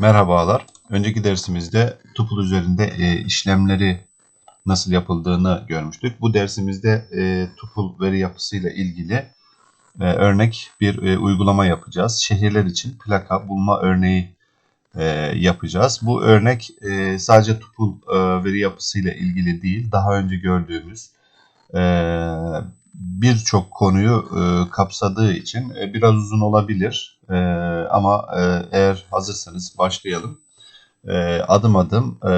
Merhabalar. Önceki dersimizde tuple üzerinde e, işlemleri nasıl yapıldığını görmüştük. Bu dersimizde e, tuple veri yapısıyla ilgili e, örnek bir e, uygulama yapacağız. Şehirler için plaka bulma örneği e, yapacağız. Bu örnek e, sadece tuple e, veri yapısıyla ilgili değil, daha önce gördüğümüz e, birçok konuyu e, kapsadığı için e, biraz uzun olabilir. E, ama eğer hazırsanız başlayalım. E, adım adım e,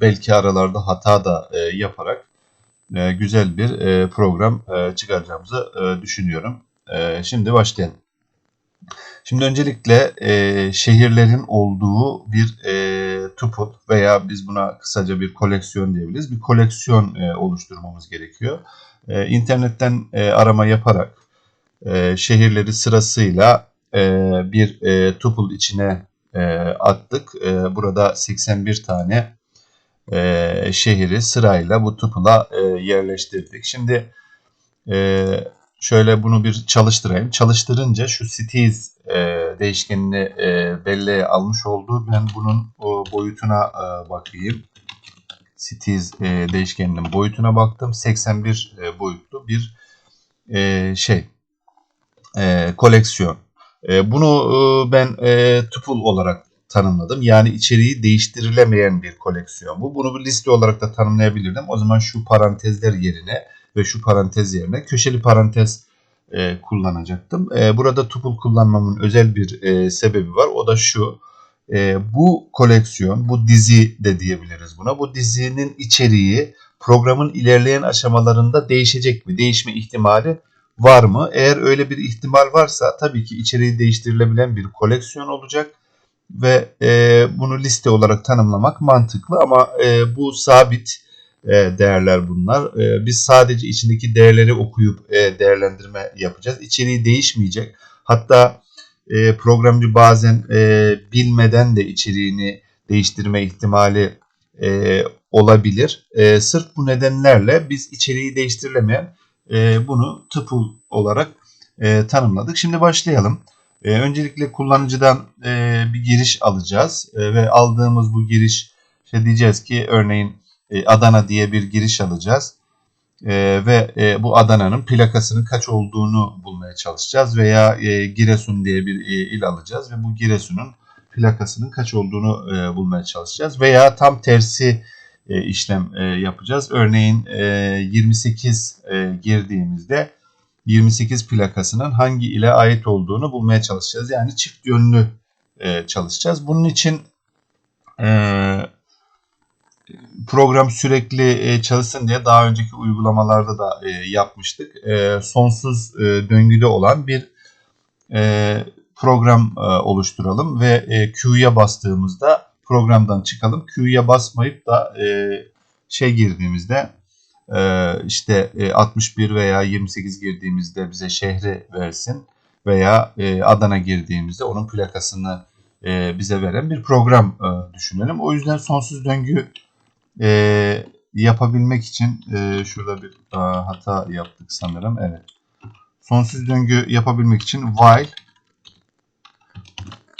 belki aralarda hata da e, yaparak e, güzel bir e, program e, çıkaracağımızı e, düşünüyorum. E, şimdi başlayalım. Şimdi öncelikle e, şehirlerin olduğu bir e, tuple veya biz buna kısaca bir koleksiyon diyebiliriz. Bir koleksiyon e, oluşturmamız gerekiyor. E, internetten e, arama yaparak e, şehirleri sırasıyla e, bir e, tuple içine e, attık. E, burada 81 tane e, şehri sırayla bu tuple'a e, yerleştirdik. Şimdi e, şöyle bunu bir çalıştırayım. Çalıştırınca şu cities e, değişkenini e, belleğe almış oldu. Ben bunun o boyutuna e, bakayım. Cities e, değişkeninin boyutuna baktım. 81 e, boyutlu bir e, şey e, koleksiyon. E, bunu e, ben e, tuple olarak tanımladım. Yani içeriği değiştirilemeyen bir koleksiyon bu. Bunu bir liste olarak da tanımlayabilirdim. O zaman şu parantezler yerine ve şu parantez yerine köşeli parantez e, kullanacaktım. E, burada tuple kullanmamın özel bir e, sebebi var. O da şu. E, bu koleksiyon, bu dizi de diyebiliriz buna. Bu dizinin içeriği programın ilerleyen aşamalarında değişecek mi? Değişme ihtimali var mı? Eğer öyle bir ihtimal varsa tabii ki içeriği değiştirilebilen bir koleksiyon olacak ve e, bunu liste olarak tanımlamak mantıklı ama e, bu sabit e, değerler bunlar. E, biz sadece içindeki değerleri okuyup e, değerlendirme yapacağız. İçeriği değişmeyecek. Hatta e, programcı bazen e, bilmeden de içeriğini değiştirme ihtimali e, olabilir. E, sırf bu nedenlerle biz içeriği değiştirilemeyen e, bunu tuple olarak e, tanımladık. Şimdi başlayalım. E, öncelikle kullanıcıdan e, bir giriş alacağız e, ve aldığımız bu giriş işte diyeceğiz ki örneğin e, Adana diye bir giriş alacağız e, ve e, bu Adana'nın plakasının kaç olduğunu bulmaya çalışacağız veya e, Giresun diye bir e, il alacağız ve bu Giresun'un plakasının kaç olduğunu e, bulmaya çalışacağız veya tam tersi e, işlem e, yapacağız. Örneğin e, 28 e, girdiğimizde 28 plakasının hangi ile ait olduğunu bulmaya çalışacağız. Yani çift yönlü çalışacağız. Bunun için program sürekli e, çalışsın diye daha önceki uygulamalarda da yapmıştık. Sonsuz döngüde olan bir program oluşturalım ve Q'ya bastığımızda programdan çıkalım. Q'ya basmayıp da e, şey girdiğimizde e, işte e, 61 veya 28 girdiğimizde bize şehri versin veya e, Adana girdiğimizde onun plakasını e, bize veren bir program e, düşünelim. O yüzden sonsuz döngü e, yapabilmek için e, şurada bir a, hata yaptık sanırım. Evet. Sonsuz döngü yapabilmek için while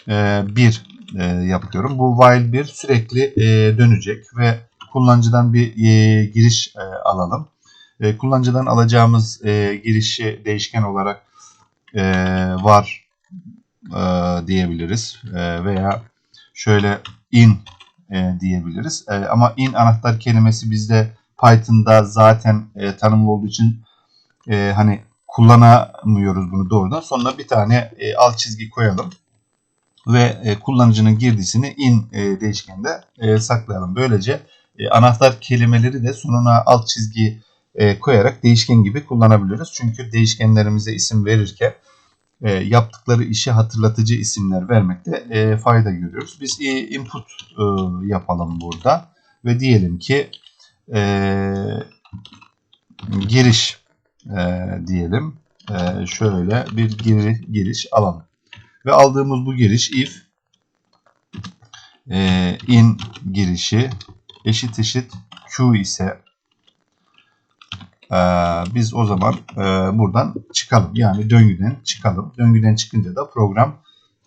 e, 1 e, yapıyorum. Bu while 1 sürekli e, dönecek ve kullanıcıdan bir e, giriş e, alalım. E, kullanıcıdan alacağımız e, girişi değişken olarak e, var e, diyebiliriz e, veya şöyle in e, diyebiliriz. E, ama in anahtar kelimesi bizde Python'da zaten e, tanımlı olduğu için e, hani kullanamıyoruz bunu doğrudan. Sonra bir tane e, alt çizgi koyalım ve e, kullanıcının girdisini in e, değişkeninde e, saklayalım. Böylece anahtar kelimeleri de sonuna alt çizgi koyarak değişken gibi kullanabiliyoruz. Çünkü değişkenlerimize isim verirken yaptıkları işi hatırlatıcı isimler vermekte fayda görüyoruz. Biz input yapalım burada ve diyelim ki giriş diyelim. Şöyle bir giri, giriş alalım. Ve aldığımız bu giriş if e, in girişi eşit eşit q ise e, biz o zaman e, buradan çıkalım. Yani döngüden çıkalım. Döngüden çıkınca da program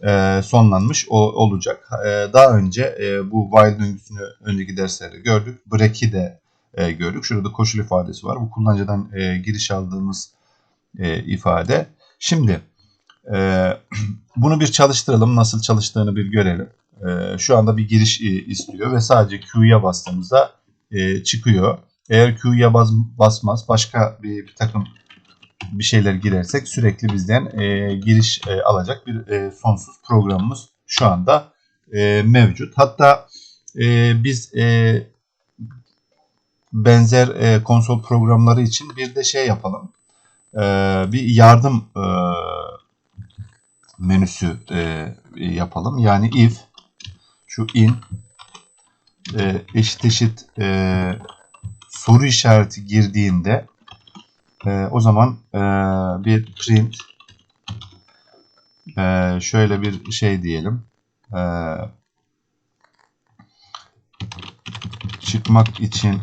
e, sonlanmış o, olacak. E, daha önce e, bu while döngüsünü önceki derslerde gördük. Break'i de e, gördük. Şurada koşul ifadesi var. Bu kullanıcıdan e, giriş aldığımız e, ifade. Şimdi e, bunu bir çalıştıralım. Nasıl çalıştığını bir görelim. E, şu anda bir giriş e, istiyor ve sadece Q'ya bastığımızda e, çıkıyor. Eğer Q'ya bas, basmaz başka bir, bir takım bir şeyler girersek sürekli bizden e, giriş e, alacak bir e, sonsuz programımız şu anda e, mevcut. Hatta e, biz e, benzer e, konsol programları için bir de şey yapalım. E, bir yardım e, menüsü e, yapalım. Yani if şu in e, eşit eşit e, soru işareti girdiğinde e, o zaman e, bir print e, şöyle bir şey diyelim. E, çıkmak için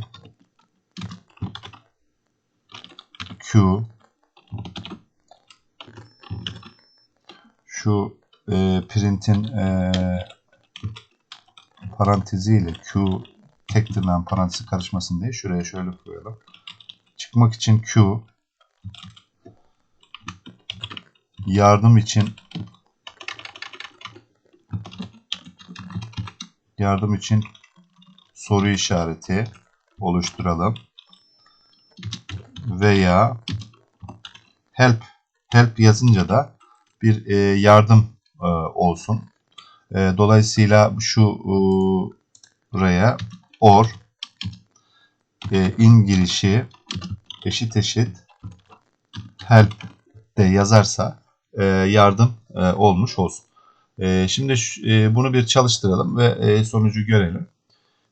Q şu e, print'in e, paranteziyle Q tek tırnağın parantezi karışmasın diye şuraya şöyle koyalım. Çıkmak için Q yardım için yardım için soru işareti oluşturalım veya help help yazınca da bir e, yardım e, olsun. E, dolayısıyla şu e, buraya or e, in girişi eşit eşit help de yazarsa e, yardım e, olmuş olsun. E, şimdi e, bunu bir çalıştıralım ve e, sonucu görelim.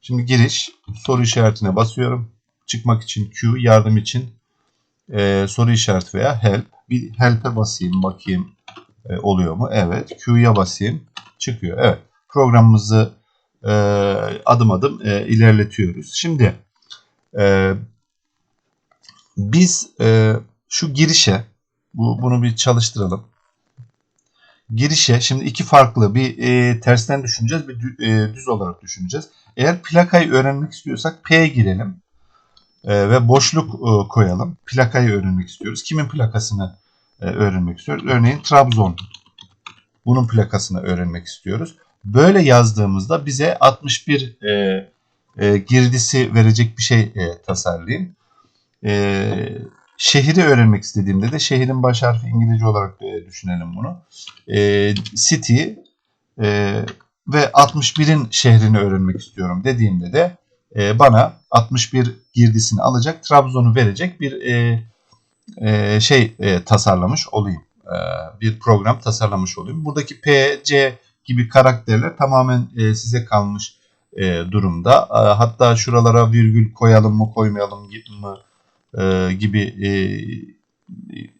Şimdi giriş soru işaretine basıyorum. Çıkmak için Q, yardım için e, soru işareti veya help. Bir help'e basayım bakayım e, oluyor mu? Evet. Q'ya basayım. Çıkıyor. Evet. Programımızı e, adım adım e, ilerletiyoruz. Şimdi e, biz e, şu girişe bu, bunu bir çalıştıralım. Girişe şimdi iki farklı bir e, tersten düşüneceğiz bir e, düz olarak düşüneceğiz. Eğer plakayı öğrenmek istiyorsak P girelim e, ve boşluk e, koyalım. Plakayı öğrenmek istiyoruz. Kimin plakasını öğrenmek istiyoruz? Örneğin Trabzon. Bunun plakasını öğrenmek istiyoruz. Böyle yazdığımızda bize 61 e, e, girdisi verecek bir şey e, tasarlayayım. E, şehri öğrenmek istediğimde de şehrin baş harfi İngilizce olarak e, düşünelim bunu. E, city e, ve 61'in şehrini öğrenmek istiyorum dediğimde de e, bana 61 girdisini alacak, Trabzon'u verecek bir e, e, şey e, tasarlamış olayım. E, bir program tasarlamış olayım. Buradaki P, C gibi karakterler tamamen e, size kalmış e, durumda. E, hatta şuralara virgül koyalım mı koymayalım mı e, gibi e,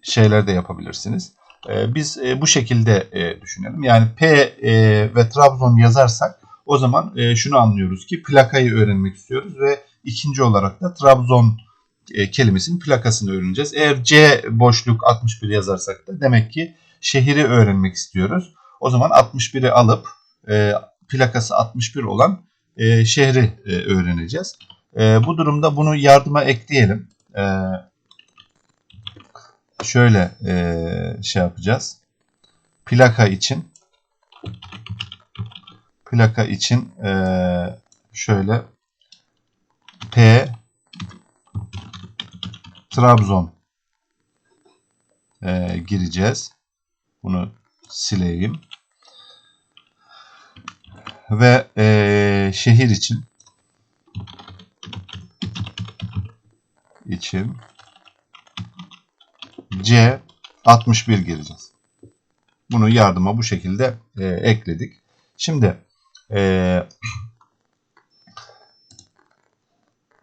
şeyler de yapabilirsiniz. E, biz e, bu şekilde e, düşünelim. Yani P e, ve Trabzon yazarsak o zaman e, şunu anlıyoruz ki plakayı öğrenmek istiyoruz ve ikinci olarak da Trabzon e, kelimesinin plakasını öğreneceğiz. Eğer C boşluk 61 yazarsak da demek ki şehri öğrenmek istiyoruz. O zaman 61'i alıp e, plakası 61 olan e, şehri e, öğreneceğiz. E, bu durumda bunu yardıma ekleyelim. E, şöyle e, şey yapacağız. Plaka için plaka için e, şöyle P Trabzon e, gireceğiz. Bunu sileyim. Ve e, şehir için için C 61 gireceğiz. Bunu yardıma bu şekilde e, ekledik. Şimdi e,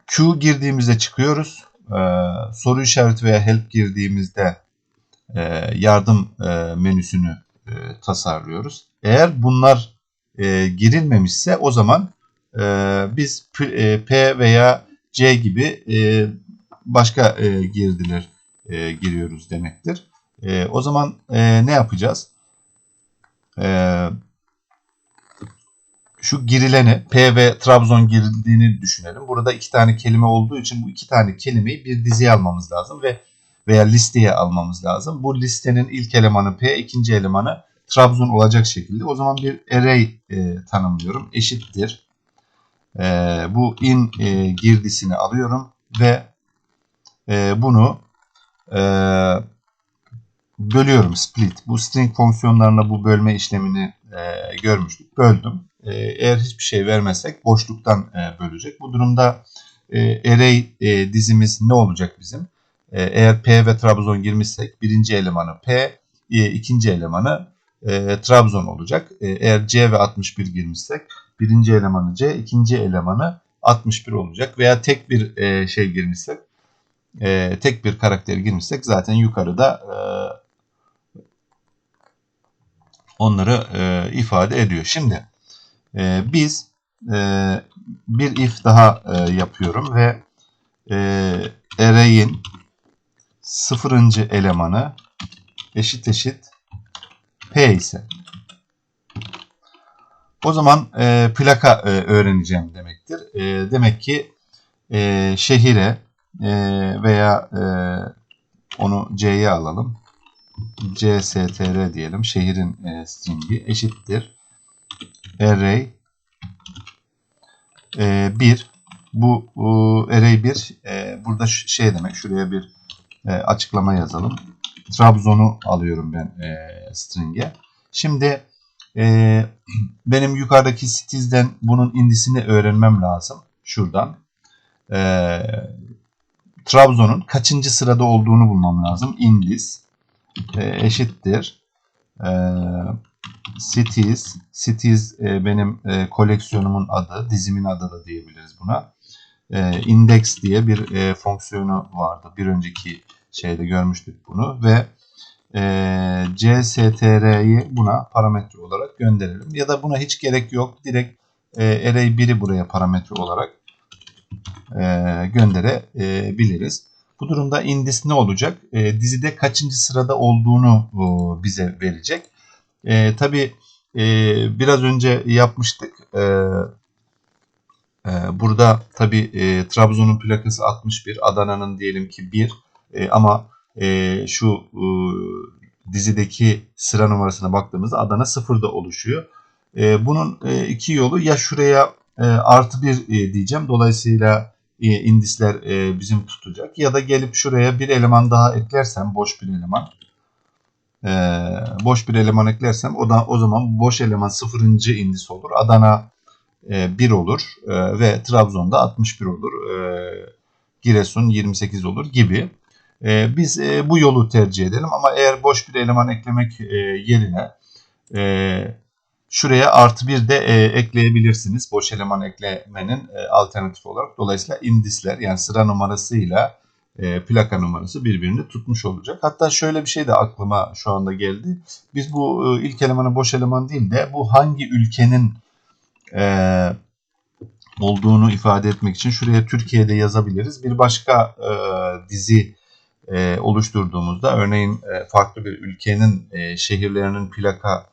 Q girdiğimizde çıkıyoruz. E, soru işareti veya help girdiğimizde e, yardım e, menüsünü e, tasarlıyoruz. Eğer bunlar e, girilmemişse o zaman e, biz P, e, P veya C gibi e, başka e, girdiler e, giriyoruz demektir. E, o zaman e, ne yapacağız? e, şu girileni P ve Trabzon girildiğini düşünelim. Burada iki tane kelime olduğu için bu iki tane kelimeyi bir diziye almamız lazım ve veya listeye almamız lazım. Bu listenin ilk elemanı P, ikinci elemanı Trabzon olacak şekilde. O zaman bir array e, tanımlıyorum. Eşittir. E, bu in e, girdisini alıyorum ve e, bunu e, bölüyorum split. Bu string fonksiyonlarına bu bölme işlemini e, görmüştük. Böldüm. E, eğer hiçbir şey vermezsek boşluktan e, bölecek. Bu durumda e, array e, dizimiz ne olacak bizim? E, eğer P ve Trabzon girmişsek birinci elemanı P, ikinci elemanı Trabzon olacak. Eğer C ve 61 girmişsek birinci elemanı C, ikinci elemanı 61 olacak. Veya tek bir şey girmişsek, tek bir karakter girmişsek zaten yukarıda onları ifade ediyor. Şimdi e, biz e, bir if daha e, yapıyorum ve e, array'in sıfırıncı elemanı eşit eşit P ise o zaman e, plaka e, öğreneceğim demektir. E, demek ki e, şehire e, veya e, onu C'ye alalım. CSTR diyelim. Şehrin e, stringi eşittir. Array e, 1 bu e, array 1 e, burada şey demek şuraya bir e, açıklama yazalım. Trabzon'u alıyorum ben e, string'e. Şimdi e, benim yukarıdaki cities'den bunun indisini öğrenmem lazım. Şuradan. E, Trabzon'un kaçıncı sırada olduğunu bulmam lazım. Indis e, eşittir. E, cities. Cities e, benim e, koleksiyonumun adı. Dizimin adı da diyebiliriz buna. E, index diye bir e, fonksiyonu vardı. Bir önceki şeyde görmüştük bunu ve e, CSTR'yi buna parametre olarak gönderelim. Ya da buna hiç gerek yok. Direkt e, array 1'i buraya parametre olarak e, gönderebiliriz. Bu durumda indis ne olacak? E, dizide kaçıncı sırada olduğunu o, bize verecek. E, Tabi e, biraz önce yapmıştık. E, e, burada tabi e, Trabzon'un plakası 61, Adana'nın diyelim ki 1 e, ama e, şu e, dizideki sıra numarasına baktığımızda Adana 0'da oluşuyor. E, bunun e, iki yolu ya şuraya e, artı 1 e, diyeceğim. Dolayısıyla e, indisler e, bizim tutacak. Ya da gelip şuraya bir eleman daha eklersem boş bir eleman. E, boş bir eleman eklersem o da o zaman boş eleman 0. indis olur. Adana e, 1 olur e, ve Trabzon'da 61 olur. E, Giresun 28 olur gibi. E, biz e, bu yolu tercih edelim ama eğer boş bir eleman eklemek e, yerine e, şuraya artı bir de e, ekleyebilirsiniz. Boş eleman eklemenin e, alternatif olarak. Dolayısıyla indisler yani sıra numarasıyla e, plaka numarası birbirini tutmuş olacak. Hatta şöyle bir şey de aklıma şu anda geldi. Biz bu e, ilk elemanı boş eleman değil de bu hangi ülkenin e, olduğunu ifade etmek için şuraya Türkiye'de yazabiliriz. Bir başka e, dizi e, oluşturduğumuzda örneğin e, farklı bir ülkenin e, şehirlerinin plaka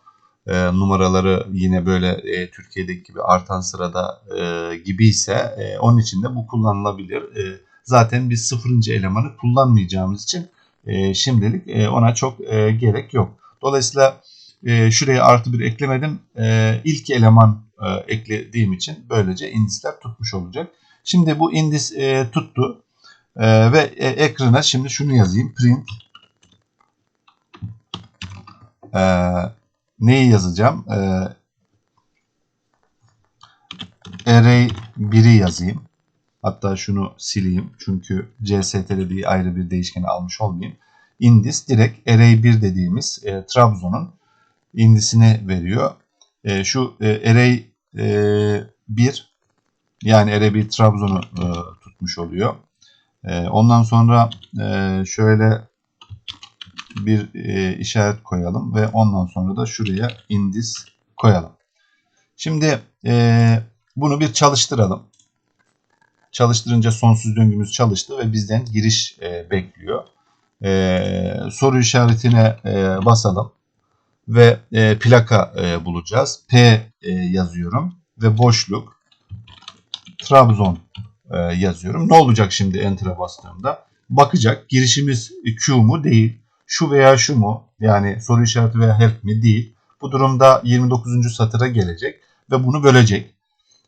e, numaraları yine böyle e, Türkiye'deki gibi artan sırada e, gibi ise e, onun için de bu kullanılabilir. E, zaten biz sıfırıncı elemanı kullanmayacağımız için e, şimdilik e, ona çok e, gerek yok. Dolayısıyla e, şuraya artı bir eklemedim. E, ilk eleman e, eklediğim için böylece indisler tutmuş olacak. Şimdi bu indis e, tuttu. E, ve e, ekrana şimdi şunu yazayım. Print e, neyi yazacağım? E, array 1'i yazayım. Hatta şunu sileyim. Çünkü CSTR diye ayrı bir değişkeni almış olmayayım. Indis direkt array 1 dediğimiz e, Trabzon'un indisini veriyor. E, şu e, array e, 1 yani array 1 Trabzon'u e, tutmuş oluyor. E, ondan sonra e, şöyle bir e, işaret koyalım ve ondan sonra da şuraya indis koyalım. Şimdi e, bunu bir çalıştıralım. Çalıştırınca sonsuz döngümüz çalıştı ve bizden giriş e, bekliyor. E, soru işaretine e, basalım. ve e, plaka e, bulacağız. P e, yazıyorum ve boşluk Trabzon e, yazıyorum. Ne olacak şimdi Enter'a bastığımda? Bakacak girişimiz Q mu değil. Şu veya şu mu? Yani soru işareti veya help mi değil. Bu durumda 29. satıra gelecek ve bunu bölecek.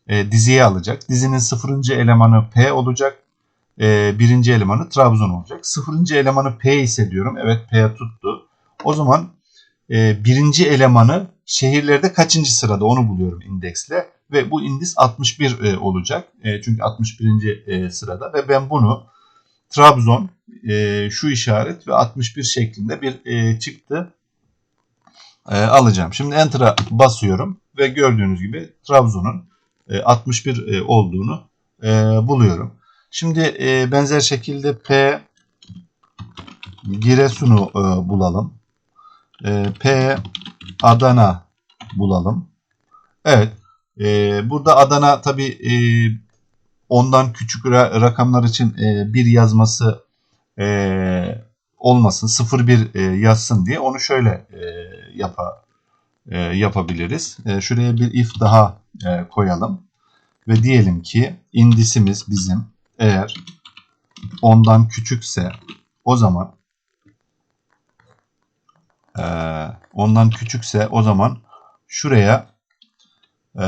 E, diziye alacak. Dizinin sıfırıncı elemanı P olacak. E, birinci elemanı Trabzon olacak. Sıfırıncı elemanı P ise diyorum. Evet P tuttu. O zaman e, birinci elemanı şehirlerde kaçıncı sırada onu buluyorum indeksle. Ve bu indis 61 e, olacak. E, çünkü 61. E, sırada ve ben bunu Trabzon e, şu işaret ve 61 şeklinde bir e, çıktı e, alacağım. Şimdi Enter'a basıyorum ve gördüğünüz gibi Trabzon'un 61 e, olduğunu e, buluyorum. Şimdi e, benzer şekilde P Giresun'u e, bulalım. E, P Adana bulalım. Evet. E, burada Adana tabi e, ondan küçük ra- rakamlar için e, bir yazması e, olmasın 01 e, yazsın diye onu şöyle e, yapa, e, yapabiliriz. E, şuraya bir if daha e, koyalım ve diyelim ki indisimiz bizim eğer ondan küçükse o zaman e, ondan küçükse o zaman şuraya e,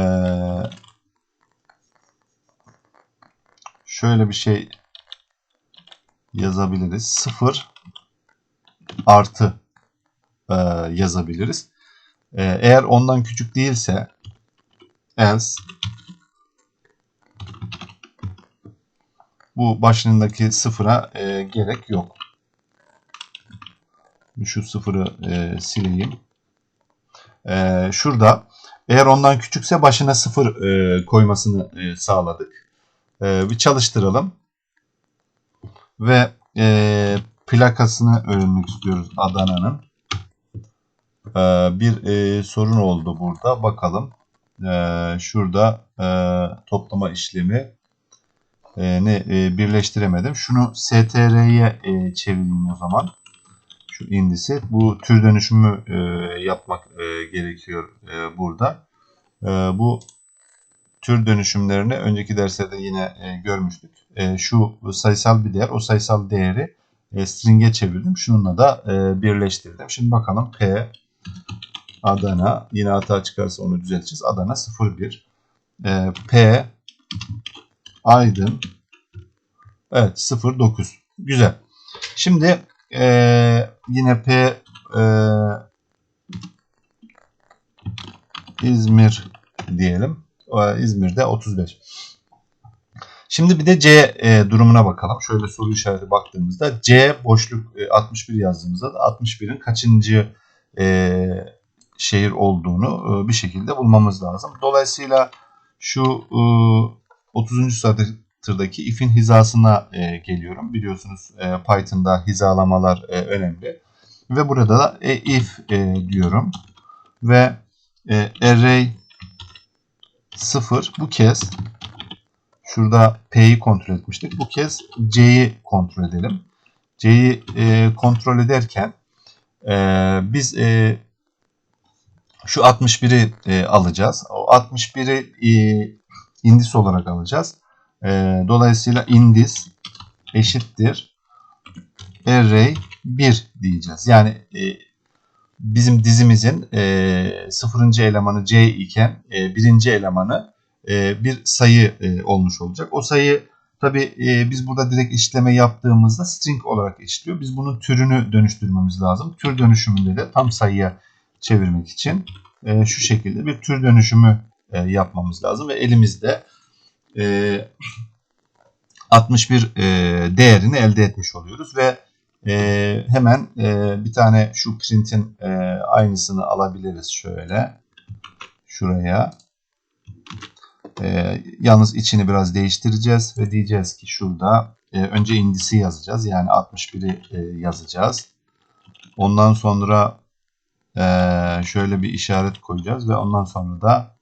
şöyle bir şey yazabiliriz. 0 artı e, yazabiliriz. E, eğer ondan küçük değilse else bu başlığındaki sıfıra e, gerek yok. Şu sıfırı e, sileyim. E, şurada eğer ondan küçükse başına sıfır e, koymasını e, sağladık. E, bir çalıştıralım. Ve e, plakasını öğrenmek istiyoruz Adana'nın. E, bir e, sorun oldu burada. Bakalım. E, şurada e, toplama işlemi e, ne e, birleştiremedim. Şunu str'ye e, çevireyim o zaman. Şu indisi. Bu tür dönüşümü e, yapmak e, gerekiyor e, burada. E, bu tür dönüşümlerini önceki derslerde yine e, görmüştük. E, şu sayısal bir değer. O sayısal değeri e, string'e çevirdim. Şununla da e, birleştirdim. Şimdi bakalım P Adana yine hata çıkarsa onu düzelteceğiz. Adana 01 e, P Aydın Evet 09 güzel. Şimdi e, yine P e, İzmir diyelim. E, İzmir'de 35. Şimdi bir de C e, durumuna bakalım. Şöyle soru işareti baktığımızda C boşluk e, 61 yazdığımızda da 61'in kaçıncı e, şehir olduğunu e, bir şekilde bulmamız lazım. Dolayısıyla şu e, 30. satırdaki if'in hizasına e, geliyorum. Biliyorsunuz e, Python'da hizalamalar önemli. Ve burada da if diyorum. Ve e, array 0 bu kez Şurada P'yi kontrol etmiştik. Bu kez C'yi kontrol edelim. C'yi kontrol ederken e, biz şu 61'i e, alacağız. O 61'i e, indis olarak alacağız. E, dolayısıyla indis eşittir array 1 diyeceğiz. Yani e, bizim dizimizin e, sıfırıncı elemanı C iken e, birinci elemanı e, bir sayı e, olmuş olacak. O sayı tabi e, biz burada direkt işleme yaptığımızda string olarak işliyor. Biz bunun türünü dönüştürmemiz lazım. Tür dönüşümünde de tam sayıya çevirmek için şu şekilde bir tür dönüşümü yapmamız lazım. Ve elimizde 61 değerini elde etmiş oluyoruz. Ve hemen bir tane şu print'in aynısını alabiliriz şöyle. Şuraya. E, yalnız içini biraz değiştireceğiz ve diyeceğiz ki şurada e, önce indisi yazacağız. Yani 61'i e, yazacağız. Ondan sonra e, şöyle bir işaret koyacağız ve ondan sonra da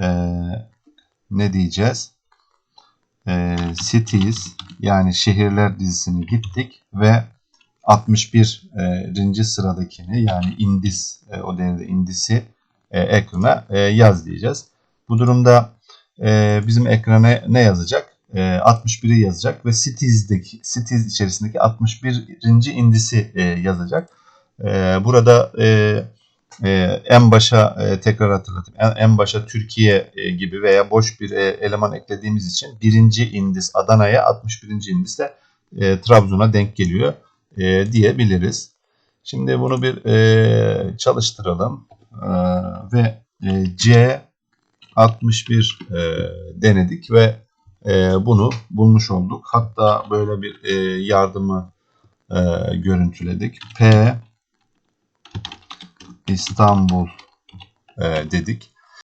e, ne diyeceğiz? E, cities yani şehirler dizisini gittik ve 61. e, sıradakini yani indis e, o değerde indisi ekrana yaz diyeceğiz. Bu durumda bizim ekrana ne yazacak? E, 61'i yazacak ve cities'deki cities içerisindeki 61. indisi yazacak. E, burada e, e, en başa e, tekrar hatırlatayım. En, en başa Türkiye e, gibi veya boş bir e, eleman eklediğimiz için birinci indis Adana'ya 61. indis de e, Trabzon'a denk geliyor e, diyebiliriz. Şimdi bunu bir e, çalıştıralım e, ve e, C 61 e, denedik ve e, bunu bulmuş olduk. Hatta böyle bir e, yardımı e, görüntüledik. P İstanbul e, dedik.